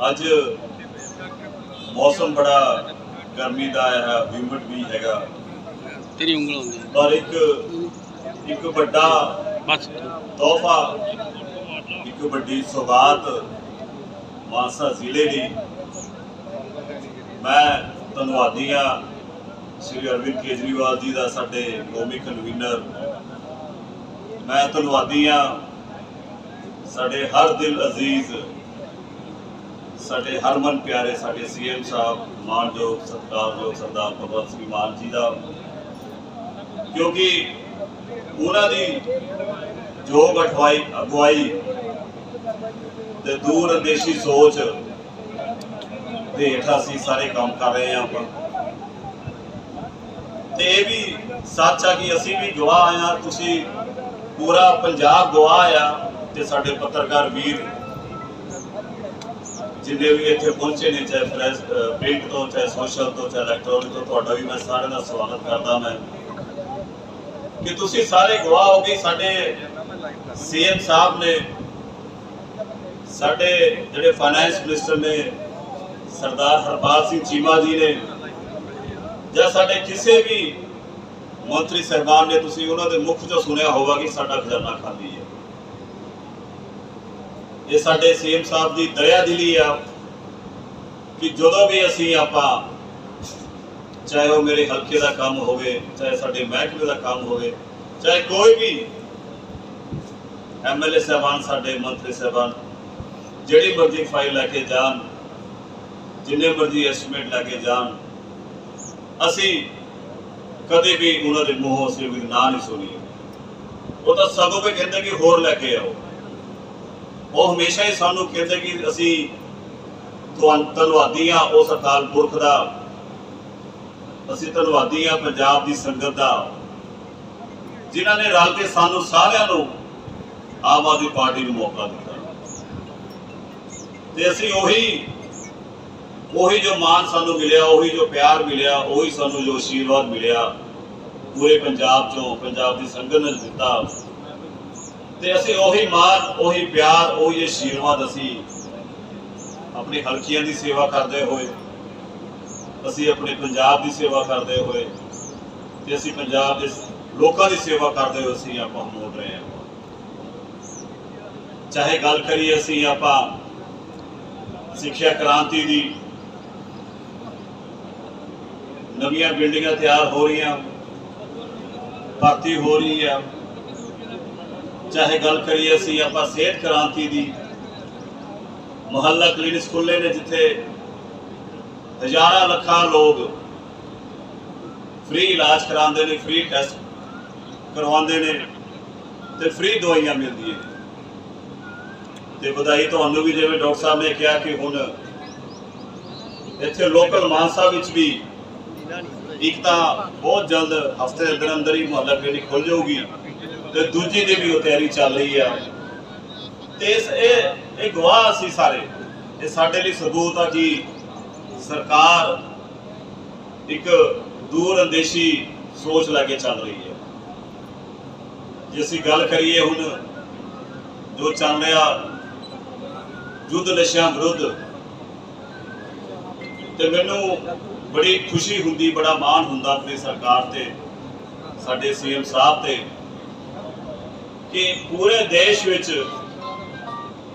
ਅੱਜ ਮੌਸਮ ਬੜਾ ਗਰਮੀ ਦਾ ਹੈ ਹਿਊਮਿਡ ਵੀ ਹੈਗਾ। ਤੇਰੀ ਉਂਗਲ ਹੁੰਦੀ ਪਰ ਇੱਕ ਇੱਕ ਵੱਡਾ ਬਸ। ਤੋਹਫਾ ਇੱਕ ਵੱਡੀ ਸੌਗਾਤ ਮਾਨਸਾ ਜ਼ਿਲ੍ਹੇ ਦੀ। ਮੈਂ ਧੰਨਵਾਦੀ ਹਾਂ ਸ਼੍ਰੀ ਅਰਵਿੰਦ ਕੇਜਰੀਵਾਲ ਜੀ ਦਾ ਸਾਡੇ ਕੌਮੀ ਕਨਵੀਨਰ ਮੈਂ ਧੰਨਵਾਦੀ ਹਾਂ ਸਾਡੇ ਹਰ ਦਿਲ ਅਜ਼ੀਜ਼ ਸਾਡੇ ਹਰਮਨ ਪਿਆਰੇ ਸਾਡੇ ਸੀਐਮ ਸਾਹਿਬ, ਮਾਨਯੋਗ ਸਤਿਕਾਰਯੋਗ ਸਰਦਾਰ ਭਗਵੰਤ ਸਿੰਘ ਮਾਨ ਜੀ ਦਾ, ਕਿਉਂਕਿ ਉਹਨਾਂ ਦੀ ਯੋਗ ਅਠਵਾਈ ਅਗਵਾਈ ਤੇ ਦੂਰ ਅੰਦੇਸ਼ੀ ਸੋਚ ਦੇ ਹੇਠ ਅਸੀਂ ਸਾਰੇ ਕੰਮ ਕਰ ਰਹੇ ਹਾਂ ਆਪਾਂ। ਤੇ ਇਹ ਵੀ ਸੱਚ ਆ ਕਿ ਅਸੀਂ ਵੀ ਗਵਾਹ ਆ ਤੁਸੀਂ ਪੂਰਾ ਪੰਜਾਬ ਗਵਾਹ ਆ ਤੇ ਸਾਡੇ ਪੱਤਰਕਾਰ ਵੀਰ ਜਿੰਨੇ ਵੀ ਇੱਥੇ ਪਹੁੰਚੇ ਨੇ, ਚਾਹੇ ਪ੍ਰੈਸ ਪ੍ਰਿੰਟ ਤੋਂ, ਚਾਹੇ ਸੋਸ਼ਲ ਤੋਂ, ਚਾਹੇ ਇਲੈਕਟ੍ਰੋਨਿਕ ਤੋਂ, ਤੁਹਾਡਾ ਵੀ ਮੈਂ ਸਾਰਿਆਂ ਦਾ ਸਵਾਗਤ ਕਰਦਾ ਮੈਂ। ਕਿ ਤੁਸੀਂ ਸਾਰੇ ਗਵਾਹ ਹੋ ਗਏ ਸਾਡੇ ਸੀਐਮ ਸਾਹਿਬ ਨੇ, ਸਾਡੇ ਜਿਹੜੇ ਫਾਈਨੈਂਸ ਮਿਨਿਸਟਰ ਨੇ, ਸਰਦਾਰ ਹਰਪਾਲ ਸਿੰਘ ਚੀਮਾ ਜੀ ਨੇ, ਜਾਂ ਸਾਡੇ ਕਿਸੇ ਵੀ ਮੰਤਰੀ ਸਹਿਬਾਨ ਨੇ, ਤੁਸੀਂ ਉਹਨਾਂ ਦੇ ਮੁਖ ਤੋਂ ਸੁਣਿਆ ਹੋਗਾ ਕਿ ਸਾਡਾ ਖਜ਼ਾਨਾ ਖਾਲੀ ਹੈ। ਇਹ ਸਾਡੇ ਸੀਐਮ ਸਾਹਿਬ ਦੀ ਦਇਆ ਦਿਲੀ ਆ, ਕਿ ਜਦੋਂ ਵੀ ਅਸੀਂ ਆਪਾਂ ਚਾਹੇ ਉਹ ਮੇਰੇ ਹਲਕੇ ਦਾ ਕੰਮ ਹੋਵੇ, ਚਾਹੇ ਸਾਡੇ ਮਹਿਕਮੇ ਦਾ ਕੰਮ ਹੋਵੇ, ਚਾਹੇ ਕੋਈ ਵੀ ਐਮਐਲਏ ਸਾਹਿਬਾਨ, ਸਾਡੇ ਮੰਤਰੀ ਸਾਹਿਬਾਨ, ਜਿਹੜੀ ਮਰਜ਼ੀ ਫਾਈਲ ਲੈ ਕੇ ਜਾਣ, ਜਿੰਨੇ ਮਰਜ਼ੀ ਐਸਟੀਮੇਟ ਲੈ ਕੇ ਜਾਣ, ਅਸੀਂ ਕਦੇ ਵੀ ਉਹਨਾਂ ਦੇ ਮੂੰਹੋਂ ਅਸੀਂ ਵੀ ਨਾ ਨਹੀਂ ਸੁਣੀ। ਉਹ ਤਾਂ ਸਗੋਂ ਵੀ ਕਹਿੰਦੇ ਕਿ ਹੋਰ ਲੈ ਕੇ ਆਓ। ਉਹ ਹਮੇਸ਼ਾ ਹੀ ਸਾਨੂੰ ਕਹਿੰਦੇ ਕਿ ਅਸੀਂ ਧੰਨਵਾਦੀ ਹਾਂ ਉਸ ਅਕਾਲ ਪੁਰਖ ਦਾ। ਅਸੀਂ ਧੰਨਵਾਦੀ ਹਾਂ ਪੰਜਾਬ ਦੀ ਸੰਗਤ ਦਾ। ਜਿਨ੍ਹਾਂ ਨੇ ਰਲ ਕੇ ਸਾਨੂੰ ਸਾਰਿਆਂ ਨੂੰ ਆਮ ਆਦਮੀ ਪਾਰਟੀ ਨੂੰ ਮੌਕਾ ਦਿੱਤਾ। ਤੇ ਅਸੀਂ ਉਹੀ ਉਹੀ ਜੋ ਮਾਨ ਸਾਨੂੰ ਮਿਲਿਆ, ਉਹੀ ਜੋ ਪਿਆਰ ਮਿਲਿਆ, ਉਹੀ ਸਾਨੂੰ ਜੋ ਅਸ਼ੀਰਵਾਦ ਮਿਲਿਆ, ਪੂਰੇ ਪੰਜਾਬ ਚੋਂ, ਪੰਜਾਬ ਦੀ ਸੰਗਤ ਨੇ ਦਿੱਤਾ। ਤੇ ਅਸੀਂ ਉਹੀ ਮਾਨ, ਉਹੀ ਪਿਆਰ, ਉਹੀ ਆਸ਼ੀਰਵਾਦ ਅਸੀਂ ਆਪਣੀ ਹਲਕੀਆਂ ਦੀ ਸੇਵਾ ਕਰਦੇ ਹੋਏ, ਅਸੀਂ ਆਪਣੇ ਪੰਜਾਬ ਦੀ ਸੇਵਾ ਕਰਦੇ ਹੋਏ ਤੇ ਅਸੀਂ ਪੰਜਾਬ ਦੇ ਲੋਕਾਂ ਦੀ ਸੇਵਾ ਕਰਦੇ ਹੋਏ ਅਸੀਂ ਆਪਾਂ ਮੋੜ ਰਹੇ ਹਾਂ। ਚਾਹੇ ਗੱਲ ਕਰੀਏ ਅਸੀਂ ਆਪਾਂ ਸਿੱਖਿਆ ਕ੍ਰਾਂਤੀ ਦੀ, ਨਵੀਆਂ ਬਿਲਡਿੰਗਾਂ ਤਿਆਰ ਹੋ ਰਹੀਆਂ, ਭਰਤੀ ਹੋ ਰਹੀ ਹੈ ਚਾਹੇ ਗੱਲ ਕਰੀਏ ਅਸੀਂ ਆਪਾਂ ਸਿਹਤ ਕ੍ਰਾਂਤੀ ਦੀ, ਮੁਹੱਲਾ ਕਲੀਨਿਕ ਖੁੱਲੇ ਨੇ ਜਿੱਥੇ ਹਜ਼ਾਰਾਂ ਲੱਖਾਂ ਲੋਕ ਫ੍ਰੀ ਇਲਾਜ ਕਰਾਉਂਦੇ ਨੇ ਫ੍ਰੀ ਟੈਸਟ ਕਰਵਾਉਂਦੇ ਨੇ ਤੇ ਫ੍ਰੀ ਦਵਾਈਆਂ ਮਿਲਦੀਆਂ ਤੇ ਵਧਾਈ ਤੁਹਾਨੂੰ ਵੀ ਜਿਵੇਂ ਡਾਕਟਰ ਸਾਹਿਬ ਨੇ ਕਿਹਾ ਕਿ ਹੁਣ ਇੱਥੇ ਲੋਕਲ ਮਾਨਸਾ ਵਿੱਚ ਵੀ ਇੱਕ ਤਾਂ ਬਹੁਤ ਜਲਦ ਹਫ਼ਤੇ ਦੇ ਅੰਦਰ ਅੰਦਰ ਹੀ ਮੁਹੱਲਾ ਕਲੀਨਿਕ ਖੁੱਲ ਜਾਊਗੀ। ਤੇ ਦੂਜੀ ਦੀ ਵੀ ਉਹ ਤਿਆਰੀ ਚੱਲ ਰਹੀ ਆ। ਤੇ ਇਸ ਇਹ ਇਹ ਗਵਾਹ ਅਸੀਂ ਸਾਰੇ। ਇਹ ਸਾਡੇ ਲਈ ਸਬੂਤ ਆ ਕਿ ਸਰਕਾਰ ਇੱਕ ਦੂਰ ਅੰਦੇਸ਼ੀ ਸੋਚ ਲੈ ਕੇ ਚੱਲ ਰਹੀ ਹੈ। ਜੇ ਅਸੀਂ ਗੱਲ ਕਰੀਏ ਹੁਣ ਜੋ ਚੱਲ ਰਿਹਾ ਯੁੱਧ ਨਸ਼ਿਆਂ ਵਿਰੁੱਧ, ਤੇ ਮੈਨੂੰ ਬੜੀ ਖੁਸ਼ੀ ਹੁੰਦੀ, ਬੜਾ ਮਾਣ ਹੁੰਦਾ ਆਪਣੀ ਸਰਕਾਰ ਤੇ, ਸਾਡੇ ਸੀਐਮ ਸਾਹਿਬ ਤੇ। ਕਿ ਪੂਰੇ ਦੇਸ਼ ਵਿੱਚ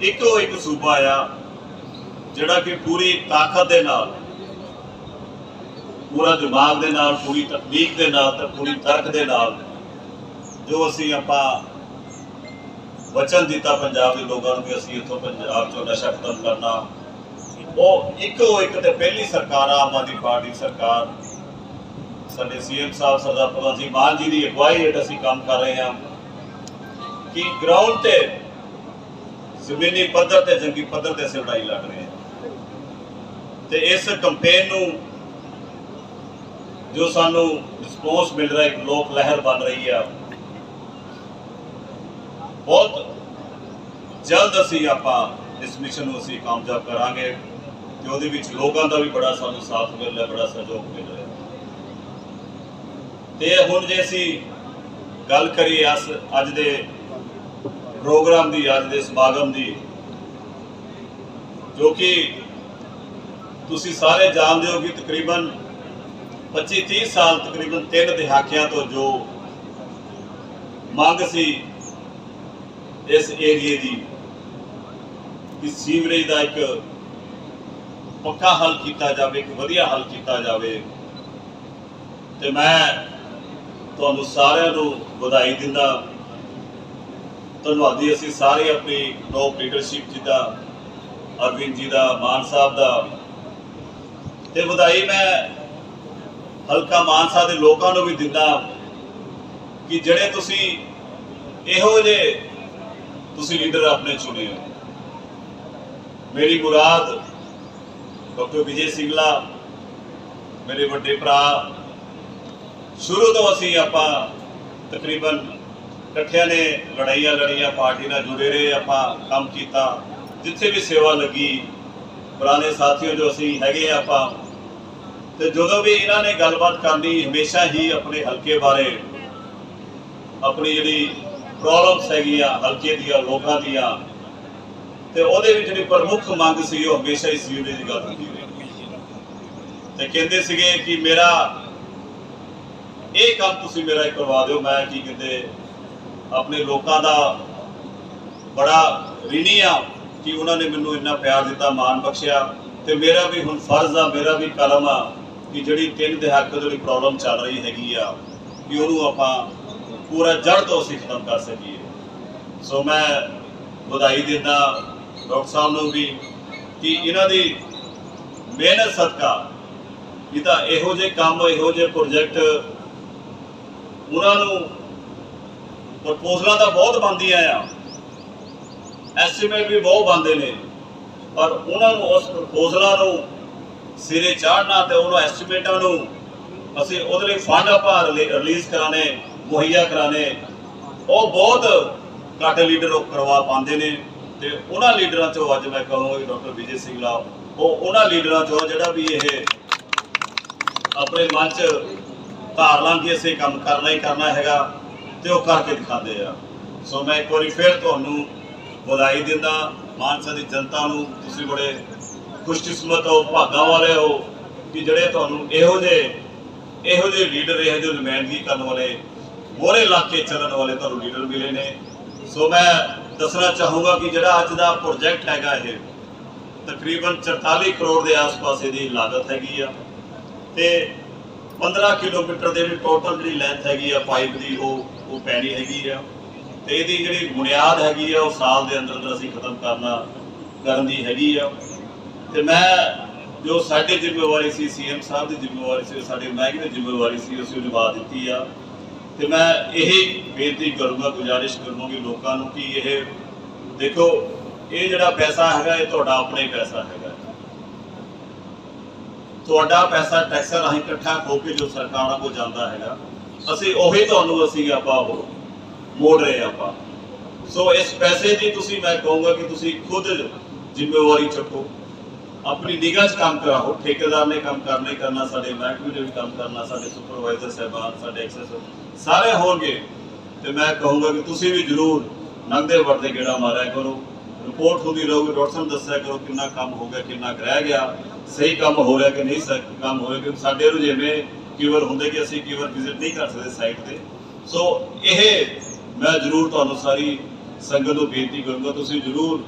ਇੱਕੋ ਇੱਕ ਸੂਬਾ ਆ, ਜਿਹੜਾ ਕਿ ਪੂਰੀ ਤਾਕਤ ਦੇ ਨਾਲ, ਪੂਰਾ ਦਿਮਾਗ ਦੇ ਨਾਲ, ਪੂਰੀ ਤਕਨੀਕ ਦੇ ਨਾਲ ਤੇ ਪੂਰੀ ਤਰਕ ਦੇ ਨਾਲ ਜੋ ਅਸੀਂ ਆਪਾਂ ਵਚਨ ਦਿੱਤਾ ਪੰਜਾਬ ਦੇ ਲੋਕਾਂ ਨੂੰ ਕਿ ਅਸੀਂ ਇੱਥੋਂ ਪੰਜਾਬ ਚੋਂ ਨਸ਼ਾ ਖਤਮ ਕਰਨਾ, ਉਹ ਇੱਕੋ ਇੱਕ ਤੇ ਪਹਿਲੀ ਸਰਕਾਰ ਆਮ ਆਦਮੀ ਪਾਰਟੀ ਸਰਕਾਰ। ਸਾਡੇ ਸੀਐਮ ਸਾਹਿਬ ਸਰਦਾਰ ਭਗਵੰਤ ਸਿੰਘ ਮਾਨ ਜੀ ਦੀ ਅਗਵਾਈ ਹੇਠ ਅਸੀਂ ਕੰਮ ਕਰ ਰਹੇ ਹਾਂ। ਕਿ ਗਰਾਊਂਡ ਤੇ ਜ਼ਮੀਨੀ ਪੱਧਰ ਤੇ ਜੰਗੀ ਪੱਧਰ ਤੇ ਅਸੀਂ ਲੜਾਈ ਲੜ ਰਹੇ ਹਾਂ। ਤੇ ਇਸ ਕੰਪੇਨ ਨੂੰ ਜੋ ਸਾਨੂੰ ਰਿਸਪੌਂਸ ਮਿਲ ਰਿਹਾ, ਇੱਕ ਲੋਕ ਲਹਿਰ ਬਣ ਰਹੀ ਆ। ਬਹੁਤ ਜਲਦ ਅਸੀਂ ਆਪਾਂ ਇਸ ਮਿਸ਼ਨ ਨੂੰ ਅਸੀਂ ਕਾਮਯਾਬ ਕਰਾਂਗੇ ਤੇ ਉਹਦੇ ਵਿੱਚ ਲੋਕਾਂ ਦਾ ਵੀ ਬੜਾ ਸਾਨੂੰ ਸਾਥ ਮਿਲ ਰਿਹਾ, ਬੜਾ ਸਹਿਯੋਗ ਮਿਲ ਰਿਹਾ। ਤੇ ਹੁਣ ਜੇ ਅਸੀਂ ਗੱਲ ਕਰੀਏ ਅਸ ਅੱਜ ਦੇ ਪ੍ਰੋਗਰਾਮ ਦੀ ਅੱਜ ਦੇ ਸਮਾਗਮ ਦੀ, ਜੋ ਕਿ ਤੁਸੀਂ ਸਾਰੇ ਜਾਣਦੇ ਹੋ ਕਿ ਤਕਰੀਬਨ 25 30 ਸਾਲ, ਤਕਰੀਬਨ ਤਿੰਨ ਦਹਾਕਿਆਂ ਤੋਂ ਜੋ ਮੰਗ ਸੀ ਇਸ ਏਰੀਏ ਦੀ, ਕਿ ਸੀਵਰੇਜ ਦਾ ਇੱਕ ਪੱਕਾ ਹੱਲ ਕੀਤਾ ਜਾਵੇ, ਇੱਕ ਵਧੀਆ ਹੱਲ ਕੀਤਾ ਜਾਵੇ। ਤੇ ਮੈਂ ਤੁਹਾਨੂੰ ਸਾਰਿਆਂ ਨੂੰ ਵਧਾਈ ਦਿੰਦਾ ਧੰਨਵਾਦੀ ਅਸੀਂ ਸਾਰੇ ਆਪਣੀ ਟੌਪ ਲੀਡਰਸ਼ਿਪ ਜੀ ਦਾ, ਅਰਵਿੰਦ ਜੀ ਦਾ, ਮਾਨ ਸਾਹਿਬ ਦਾ। ਤੇ ਵਧਾਈ ਮੈਂ ਹਲਕਾ ਮਾਨਸਾ ਦੇ ਲੋਕਾਂ ਨੂੰ ਵੀ ਦਿੰਦਾ ਕਿ ਜਿਹੜੇ ਤੁਸੀਂ ਇਹੋ ਜਿਹੇ ਤੁਸੀਂ ਲੀਡਰ ਆਪਣੇ ਚੁਣੇ ਹੋ। ਮੇਰੀ ਮੁਰਾਦ ਡਾਕਟਰ ਵਿਜੇ ਸਿੰਗਲਾ, ਮੇਰੇ ਵੱਡੇ ਭਰਾ, ਸ਼ੁਰੂ ਤੋਂ ਅਸੀਂ ਆਪਾਂ ਤਕਰੀਬਨ ਇਕੱਠਿਆਂ ਨੇ ਲੜਾਈਆਂ ਲੜੀਆਂ, ਪਾਰਟੀ ਨਾਲ ਜੁੜੇ ਰਹੇ, ਆਪਾਂ ਕੰਮ ਕੀਤਾ। ਜਿੱਥੇ ਵੀ ਸੇਵਾ ਲੱਗੀ, ਪੁਰਾਣੇ ਸਾਥੀਓ ਜੋ ਅਸੀਂ ਹੈਗੇ ਆਪਾਂ, ਤੇ ਜਦੋਂ ਵੀ ਇਹਨਾਂ ਨੇ ਗੱਲਬਾਤ ਕਰਨੀ, ਹਮੇਸ਼ਾ ਹੀ ਆਪਣੇ ਹਲਕੇ ਬਾਰੇ, ਆਪਣੀ ਜਿਹੜੀ ਪ੍ਰੋਬਲਮਸ ਹੈਗੀਆਂ, ਹਲਕੇ ਦੀਆਂ, ਲੋਕਾਂ ਦੀਆਂ, ਤੇ ਉਹਦੇ ਵਿੱਚ ਜਿਹੜੀ ਪ੍ਰਮੁੱਖ ਮੰਗ ਸੀ, ਉਹ ਹਮੇਸ਼ਾ ਹੀ ਸੀਵਰੇਜ ਦੀ ਗੱਲ ਹੁੰਦੀ ਰਹੀ। ਤੇ ਕਹਿੰਦੇ ਸੀਗੇ ਕਿ ਮੇਰਾ, ਇਹ ਕੰਮ ਤੁਸੀਂ ਮੇਰਾ ਕਰਵਾ ਦਿਓ, ਮੈਂ ਕੀ ਕਹਿੰਦੇ ਆਪਣੇ ਲੋਕਾਂ ਦਾ ਬੜਾ ਰਿਣੀ ਆ ਕਿ ਉਹਨਾਂ ਨੇ ਮੈਨੂੰ ਇੰਨਾ ਪਿਆਰ ਦਿੱਤਾ, ਮਾਣ ਬਖਸ਼ਿਆ। ਤੇ ਮੇਰਾ ਵੀ ਹੁਣ ਫਰਜ਼ ਆ, ਮੇਰਾ ਵੀ ਕਲਮ ਆ ਕਿ ਜਿਹੜੀ ਤਿੰਨ ਦਹਾਕੇ ਜਿਹੜੀ ਪ੍ਰੋਬਲਮ ਚੱਲ ਰਹੀ ਹੈਗੀ ਆ, ਕਿ ਉਹਨੂੰ ਆਪਾਂ ਪੂਰਾ ਜੜ ਤੋਂ ਅਸੀਂ ਖਤਮ ਕਰ ਸਕੀਏ। ਸੋ ਮੈਂ ਵਧਾਈ ਦਿੰਦਾ ਡਾਕਟਰ ਸਾਹਿਬ ਨੂੰ ਵੀ ਕਿ ਇਹਨਾਂ ਦੀ ਮਿਹਨਤ, ਸਦਕਾ ਇਹਦਾ ਇਹੋ ਜਿਹੇ ਕੰਮ, ਇਹੋ ਜਿਹੇ ਪ੍ਰੋਜੈਕਟ ਉਹਨਾਂ ਨੂੰ ਪ੍ਰਪੋਜ਼ਲਾਂ ਤਾਂ ਬਹੁਤ ਬੰਦੀਆਂ ਆ। ਐਸਟੀਮੇਟ ਵੀ ਬਹੁਤ ਬੰਦੇ ਨੇ। ਪਰ ਉਹਨਾਂ ਨੂੰ, ਉਸ ਪ੍ਰਪੋਜ਼ਲਾਂ ਨੂੰ ਸਿਰੇ ਚਾੜਨਾ ਤੇ ਉਹਨਾਂ ਐਸਟੀਮੇਟਾਂ ਨੂੰ ਅਸੀਂ ਉਹਦੇ ਲਈ ਫੰਡ ਆਪਾਂ ਰਿਲੀਜ਼ ਕਰਾਣੇ ਮੁਹੱਈਆ ਕਰਾਣੇ ਉਹ ਬਹੁਤ ਘੱਟ ਲੀਡਰ ਉਹ ਕਰਵਾ ਪਾਉਂਦੇ ਨੇ ਤੇ ਉਹਨਾਂ ਲੀਡਰਾਂ ਚੋਂ ਅੱਜ ਮੈਂ ਕਹਾਂਗਾ ਕਿ ਡਾਕਟਰ ਵਿਜੇ ਸਿੰਘਲਾ ਉਹ ਉਹਨਾਂ ਲੀਡਰਾਂ ਚੋਂ ਜਿਹੜਾ ਵੀ ਇਹ ਆਪਣੇ ਮਨ 'ਚ ਧਾਰ ਲਾਂ ਕਿ ਅਸੀਂ ਕੰਮ ਕਰਨਾ ਹੀ ਕਰਨਾ ਹੈਗਾ। ਤੇ ਉਹ ਕਰਕੇ ਦਿਖਾਉਂਦੇ ਆ। ਸੋ ਮੈਂ ਇੱਕ ਵਾਰੀ ਫਿਰ ਤੁਹਾਨੂੰ ਵਧਾਈ ਦਿੰਦਾ, ਮਾਨਸਾ ਦੀ ਜਨਤਾ ਨੂੰ, ਤੁਸੀਂ ਬੜੇ ਖੁਸ਼ਕਿਸਮਤ ਹੋ, ਭਾਗਾਂ ਵਾਲੇ ਹੋ, ਕਿ ਜਿਹੜੇ ਤੁਹਾਨੂੰ ਇਹੋ ਜਿਹੇ ਇਹੋ ਜਿਹੇ ਲੀਡਰ ਇਹੋ ਜਿਹੇ ਨੁਮਾਇੰਦਗੀ ਕਰਨ ਵਾਲੇ, ਮੋਹਰੇ ਇਲਾਕੇ ਚੱਲਣ ਵਾਲੇ ਤੁਹਾਨੂੰ ਲੀਡਰ ਮਿਲੇ ਨੇ। ਸੋ ਮੈਂ ਦੱਸਣਾ ਚਾਹੂੰਗਾ ਕਿ ਜਿਹੜਾ ਅੱਜ ਦਾ ਪ੍ਰੋਜੈਕਟ ਹੈਗਾ ਇਹ, ਤਕਰੀਬਨ 44 ਕਰੋੜ ਦੇ ਆਸ-ਪਾਸ ਇਹਦੀ ਲਾਗਤ ਹੈਗੀ ਆ। ਤੇ 15 ਕਿਲੋਮੀਟਰ ਦੇ ਟੋਟਲ ਜਿਹੜੀ ਲੈਂਥ ਹੈਗੀ ਆ ਪਾਈਪ ਦੀ ਉਹ ਉਹ ਪੈਣੀ ਹੈਗੀ ਆ। ਤੇ ਇਹਦੀ ਜਿਹੜੀ ਬੁਨਿਆਦ ਹੈਗੀ ਆ, ਉਹ ਸਾਲ ਦੇ ਅੰਦਰ ਅੰਦਰ ਅਸੀਂ ਖਤਮ ਕਰਨਾ, ਕਰਨ ਦੀ ਹੈਗੀ ਆ। ਤੇ ਮੈਂ ਜੋ ਸਾਡੀ ਜ਼ਿੰਮੇਵਾਰੀ ਸੀ, ਸੀਐਮ ਸਾਹਿਬ ਦੀ ਜ਼ਿੰਮੇਵਾਰੀ ਸੀ, ਸਾਡੇ ਮਹਿਕਮੇ ਦੀ ਜ਼ਿੰਮੇਵਾਰੀ ਸੀ, ਅਸੀਂ ਉਹ ਨਿਭਾ ਦਿੱਤੀ ਆ। ਤੇ ਮੈਂ ਇਹ ਬੇਨਤੀ ਕਰੂੰਗਾ, ਗੁਜ਼ਾਰਿਸ਼ ਕਰੂੰਗੀ ਲੋਕਾਂ ਨੂੰ ਕਿ ਇਹ ਦੇਖੋ, ਇਹ ਜਿਹੜਾ ਪੈਸਾ ਹੈਗਾ, ਇਹ ਤੁਹਾਡਾ ਆਪਣੇ ਪੈਸਾ ਹੈਗਾ। ਤੁਹਾਡਾ ਪੈਸਾ ਟੈਕਸਾਂ ਰਾਹੀਂ ਇਕੱਠਾ ਹੋ ਕੇ ਜੋ ਸਰਕਾਰਾਂ ਕੋਲ ਜਾਂਦਾ ਹੈਗਾ ਅਸੀਂ ਉਹੀ ਤੁਹਾਨੂੰ ਅਸੀਂ ਆਪਾਂ ਉਹ ਮੋੜ ਰਹੇ ਆਪਾਂ। ਸੋ ਇਸ ਪੈਸੇ ਦੀ ਤੁਸੀਂ ਮੈਂ ਕਹੂੰਗਾ ਕਿ ਤੁਸੀਂ ਖੁਦ ਜ਼ਿੰਮੇਵਾਰੀ ਚੱਕੋ। ਆਪਣੀ ਨਿਗਾਹ 'ਚ ਕੰਮ ਕਰਾਓ। ਠੇਕੇਦਾਰ ਨੇ ਕੰਮ ਕਰਨਾ ਕਰਨਾ, ਸਾਡੇ ਮਹਿਕਮੇ ਨੇ ਵੀ ਕੰਮ ਕਰਨਾ, ਸਾਡੇ ਸੁਪਰਵਾਈਜ਼ਰ ਸਾਹਿਬਾਨ, ਸਾਡੇ ਐਕਸੈਸ ਸਾਰੇ ਹੋਣਗੇ। ਤੇ ਮੈਂ ਕਹੂੰਗਾ ਕਿ ਤੁਸੀਂ ਵੀ ਜ਼ਰੂਰ ਨੰਦੇ ਵਰਦੇ ਗੇੜਾ ਮਾਰਿਆ ਕਰੋ। ਰਿਪੋਰਟ ਹੁੰਦੀ ਰਹੂਗੀ, ਡਾਕਟਰ ਸਾਹਿਬ ਦੱਸਿਆ ਕਰੋ ਕਿੰਨਾ ਕੰਮ ਹੋ ਗਿਆ, ਕਿੰਨਾ ਕੁ ਰਹਿ ਗਿਆ, ਸਹੀ ਕੰਮ ਹੋ ਰਿਹਾ ਕਿ ਨਹੀਂ, ਸਹੀ ਕੰਮ ਹੋ ਰਿਹਾ ਕਿ ਸਾਡੇ ਨੂੰ ਕਈ ਵਾਰ ਹੁੰਦੇ ਕਿ ਅਸੀਂ ਕਈ ਵਾਰ ਵਿਜ਼ਿਟ ਨਹੀਂ ਕਰ ਸਕਦੇ ਸਾਈਟ ਤੇ। ਸੋ ਇਹ ਮੈਂ ਜ਼ਰੂਰ ਤੁਹਾਨੂੰ ਸਾਰੀ ਸੰਗਤ ਨੂੰ ਬੇਨਤੀ ਕਰੂੰਗਾ, ਤੁਸੀਂ ਜ਼ਰੂਰ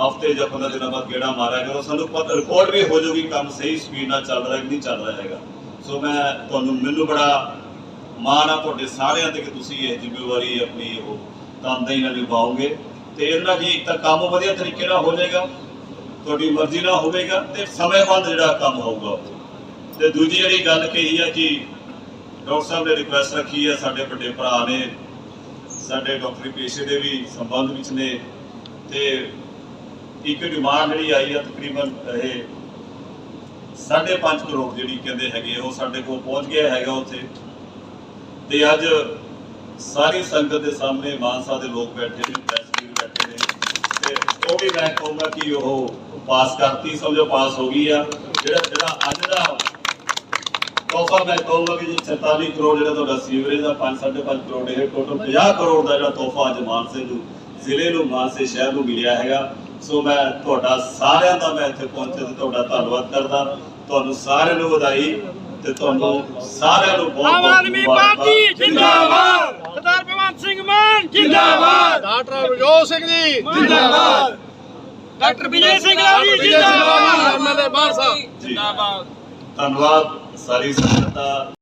ਹਫ਼ਤੇ ਜਾਂ 15 ਦਿਨਾਂ ਬਾਅਦ ਗੇੜਾ ਮਾਰਿਆ ਕਰੋ। ਸਾਨੂੰ ਪਤਾ ਰਿਪੋਰਟ ਵੀ ਹੋ ਜਾਊਗੀ ਕੰਮ ਸਹੀ ਸਪੀਡ ਨਾਲ ਚੱਲ ਰਿਹਾ ਕਿ ਨਹੀਂ ਚੱਲ ਰਿਹਾ ਹੈਗਾ। ਸੋ ਮੈਂ ਤੁਹਾਨੂੰ, ਮੈਨੂੰ ਬੜਾ ਮਾਣ ਆ ਤੁਹਾਡੇ ਸਾਰਿਆਂ ਤੇ ਕਿ ਤੁਸੀਂ ਇਹ ਜ਼ਿੰਮੇਵਾਰੀ ਆਪਣੀ ਉਹ ਤਨਦੇਹੀ ਨਾਲ ਨਿਭਾਓਗੇ। ਤੇ ਇਹਨਾਂ ਕੀ ਤਾਂ ਕੰਮ ਵਧੀਆ ਤਰੀਕੇ ਨਾਲ ਹੋ ਜਾਏਗਾ। ਤੁਹਾਡੀ ਮਰਜ਼ੀ ਨਾਲ ਹੋਵੇਗਾ ਤੇ ਸਮੇਂਬੰਦ ਜਿਹੜਾ ਕੰਮ ਹੋਊਗਾ ਤੇ ਦੂਜੀ ਜਿਹੜੀ ਗੱਲ ਕਹੀ ਆ ਕਿ ਡਾਕਟਰ ਸਾਹਿਬ ਨੇ ਰਿਕੁਐਸਟ ਰੱਖੀ ਆ, ਸਾਡੇ ਵੱਡੇ ਭਰਾ ਨੇ, ਸਾਡੇ ਡਾਕਟਰੀ ਪੇਸ਼ੇ ਦੇ ਵੀ ਸੰਬੰਧ ਵਿੱਚ ਨੇ, ਤੇ ਇੱਕ ਡਿਮਾਂਡ ਜਿਹੜੀ ਆਈ ਆ ਤਕਰੀਬਨ, ਇਹ 5.5 ਕਰੋੜ ਜਿਹੜੀ ਕਹਿੰਦੇ ਹੈਗੇ ਉਹ ਸਾਡੇ ਕੋਲ ਪਹੁੰਚ ਗਿਆ ਹੈਗਾ ਉੱਥੇ। ਤੇ ਅੱਜ ਸਾਰੀ ਸੰਗਤ ਦੇ ਸਾਹਮਣੇ ਮਾਨਸਾ ਦੇ ਲੋਕ ਬੈਠੇ ਨੇ ਪ੍ਰੈਸ ਬੈਠੇ ਨੇ। ਤੇ ਉਹ ਵੀ ਮੈਂ ਕਹੂੰਗਾ ਕਿ ਉਹ ਪਾਸ ਕਰਤੀ, ਸਮਝੋ ਪਾਸ ਹੋ ਗਈ ਆ। ਜਿਹੜਾ ਜਿਹੜਾ ਅੱਜ ਦਾ ਤੋਹਫਾ ਮੈਂ ਕਹੂੰਗਾ ਕਿ ਜੀ 47 ਕਰੋੜ ਜਿਹੜਾ ਤੁਹਾਡਾ ਸੀਵਰੇਜ ਦਾ 5.5 ਕਰੋੜ ਇਹ ਟੋਟਲ 50 ਕਰੋੜ ਦਾ ਜਿਹੜਾ ਤੋਹਫਾ ਅੱਜ ਮਾਨਸੇ ਨੂੰ ਜ਼ਿਲ੍ਹੇ ਨੂੰ ਮਾਨਸੇ ਸ਼ਹਿਰ ਨੂੰ ਮਿਲਿਆ ਹੈਗਾ। ਸੋ ਮੈਂ ਤੁਹਾਡਾ ਸਾਰਿਆਂ ਦਾ ਮੈਂ ਇੱਥੇ ਪਹੁੰਚੇ ਤੇ ਤੁਹਾਡਾ ਧੰਨਵਾਦ ਕਰਦਾ। ਤੁਹਾਨੂੰ ਸਾਰਿਆਂ ਨੂੰ ਵਧਾਈ ਤੇ ਤੁਹਾਨੂੰ ਸਾਰਿਆਂ ਨੂੰ ਬਹੁਤ ਆਮ ਬਹੁਤ ਆਦਮੀ। ਪਾਰਟੀ ਜਿੰਦਾਬਾਦ। ਸਰਦਾਰ ਭਗਵੰਤ ਸਿੰਘ ਮਾਨ ਜਿੰਦਾਬਾਦ। ਡਾਕਟਰ ਵਿਜੋਤ ਸਿੰਘ ਜੀ ਜਿੰਦਾਬਾਦ। ਡਾਕਟਰ ਵਿਜੇ ਸਿੰਘ ਲਾਲੀ ਜਿੰਦਾਬਾਦ। ਐਮਐਲਏ ਬਾਰ ਸਾਹਿਬ ਜੀ। ਧੰਨਵਾਦ। ਸਾਰੀ ਸੰਗਤ ਦਾ